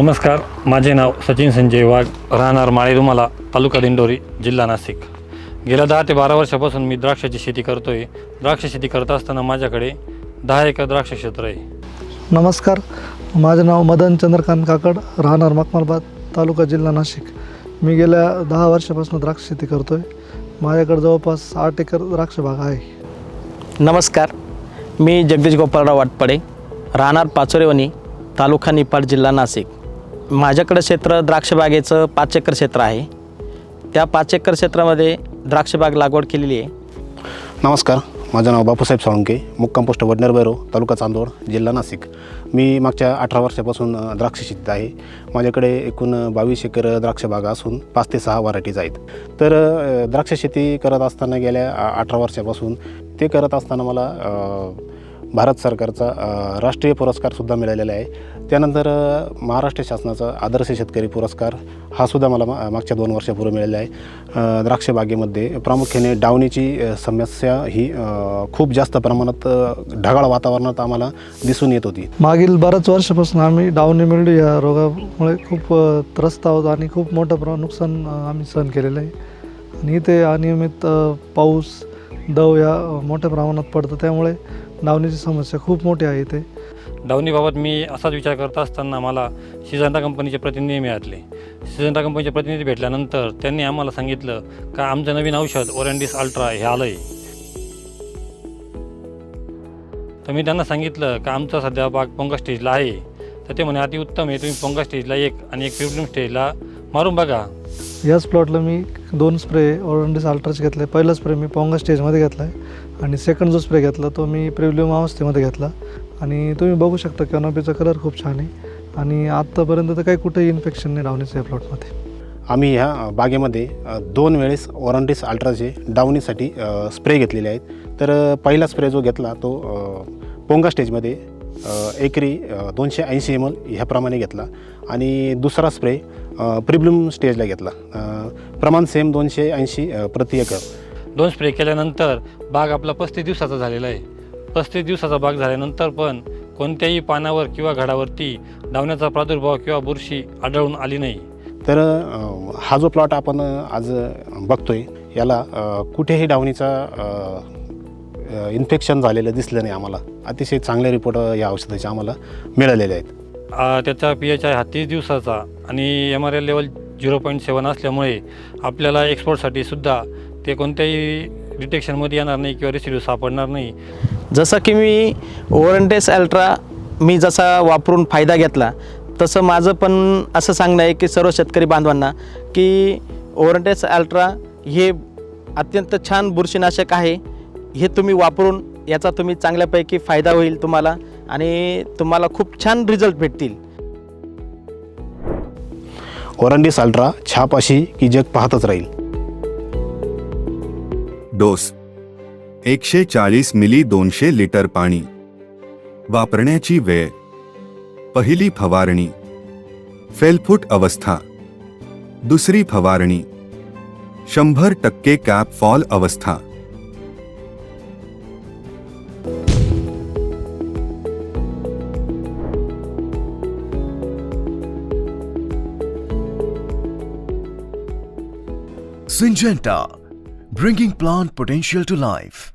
नमस्कार माझे नाव सचिन संजय वाघ. राहणार माळे रुमाला तालुका दिंडोरी जिल्हा नाशिक. गेल्या दहा ते बारा वर्षापासून मी द्राक्षाची शेती करतोय. द्राक्ष शेती करत असताना माझ्याकडे दहा एकर द्राक्ष क्षेत्र आहे. नमस्कार माझं नाव मदन चंद्रकांत काकड. राहणार मकमालबाद तालुका जिल्हा नाशिक. मी गेल्या दहा वर्षापासून द्राक्ष शेती करतो आहे माझ्याकडे जवळपास आठ एकर द्राक्ष बाग आहे. नमस्कार मी जगदीश गोपाळराव वाटपडे. राहणार पाचोरेवणी तालुका निपाड जिल्हा नाशिक. माझ्याकडं क्षेत्र द्राक्षबागेचं पाच एकर क्षेत्र आहे. त्या पाच एकर क्षेत्रामध्ये द्राक्षबाग लागवड केलेली आहे. नमस्कार माझं नाव बापूसाहेब साळुंके मुक्काम पोस्ट वडनेर बैरो तालुका चांदोड जिल्हा नाशिक. मी मागच्या अठरा वर्षापासून द्राक्ष शेतीत आहे. माझ्याकडे एकूण बावीस एकर द्राक्षबागा असून पाच ते सहा व्हरायटीज आहेत. तर द्राक्ष शेती करत असताना गेल्या अठरा वर्षापासून ते करत असताना मला भारत सरकारचा राष्ट्रीय पुरस्कारसुद्धा मिळालेला आहे. त्यानंतर महाराष्ट्र शासनाचा आदर्श शेतकरी पुरस्कार हा सुद्धा मला मा मागच्या दोन वर्षापूर्वी मिळालेला आहे. द्राक्षबागेमध्ये द्राक्ष बागेमध्ये प्रामुख्याने डावणीची समस्या ही खूप जास्त प्रमाणात ढगाळ वातावरणात आम्हाला दिसून येत होती. मागील बऱ्याच वर्षापासून आम्ही डावणी मिळली या रोगामुळे खूप त्रस्त आहोत आणि खूप मोठं प्र नुकसान आम्ही सहन केलेलं आहे. आणि इथे अनियमित पाऊस दव या मोठ्या प्रमाणात पडतं. त्यामुळे डावणीची समस्या खूप मोठी आहे इथे. डावणीबाबत मी असाच विचार करत असताना मला सिजंटा कंपनीचे प्रतिनिधी मिळाले. सिजंटा कंपनीचे प्रतिनिधी भेटल्यानंतर त्यांनी आम्हाला सांगितलं का आमचं नवीन औषध ओरंडिस अल्ट्रा हे आलं आहे तर मी त्यांना सांगितलं का आमचा सध्या बाग पोंगा स्टेजला आहे. तर ते म्हणे अतिउत्तम आहे तुम्ही पोंगा स्टेजला एक आणि एक पिवलिम स्टेजला मारून बघा. याच प्लॉटला मी दोन स्प्रे ऑरंडिस अल्ट्राचे घेतले. पहिला स्प्रे मी पोंगा स्टेजमध्ये घेतला आहे आणि सेकंड जो स्प्रे घेतला तो मी प्रिव्ह्यूम अवस्थेमध्ये घेतला. आणि तुम्ही बघू शकता कॅनॉपीचा कलर खूप छान आहे. आणि आत्तापर्यंत तर काही कुठेही इन्फेक्शन नाही डावणीचं या प्लॉटमध्ये आम्ही ह्या बागेमध्ये दोन वेळेस ओरंडिस अल्ट्राचे डावणीसाठी स्प्रे घेतलेले आहेत. तर पहिला स्प्रे जो घेतला तो पोंगा स्टेजमध्ये एकरी दोनशे ऐंशी एम एल ह्याप्रमाणे घेतला. आणि दुसरा स्प्रे प्रिब्लूम स्टेजला घेतला. प्रमाण सेम दोनशे ऐंशी प्रति एकर. दोन स्प्रे केल्यानंतर बाग आपला पस्तीस दिवसाचा झालेला आहे. पस्तीस दिवसाचा बाग झाल्यानंतर पण कोणत्याही पानावर किंवा घडावरती डावण्याचा प्रादुर्भाव किंवा बुरशी आढळून आली नाही. तर हा जो प्लॉट आपण आज बघतोय याला कुठेही डावणीचा इन्फेक्शन झालेलं दिसलं नाही आम्हाला. अतिशय चांगले रिपोर्ट या औषधाचे आम्हाला मिळालेले आहेत. त्याचा पी एच आय हा तीस दिवसाचा आणि M R L level zero point seven असल्यामुळे आपल्याला एक्सपोर्टसाठी सुद्धा ते कोणत्याही डिटेक्शनमध्ये येणार नाही किंवा रेसिड्यू सापडणार नाही. जसं की मी ओरंटेस अल्ट्रा मी जसा वापरून फायदा घेतला तसं माझं पण असं सांगणं आहे की सर्व शेतकरी बांधवांना की ओरंटेस अल्ट्रा हे अत्यंत छान बुरशीनाशक आहे. हे तुम्ही वापरून याचा तुम्ही चांगल्यापैकी फायदा होईल तुम्हाला. आणि तुम्हाला खूप छान रिझल्ट भेटतील. ओरंडिस अल्ट्रा छाप अशी की जग पाहतच राहील. डोस. एकशे चाळीस मिली दोनशे लिटर पाणी. वापरण्याची वेळ. पहिली फवारणी. फेलफूट अवस्था. दुसरी फवारणी. शंभर टक्के कॅप फॉल अवस्था. Syngenta, bringing plant potential to life.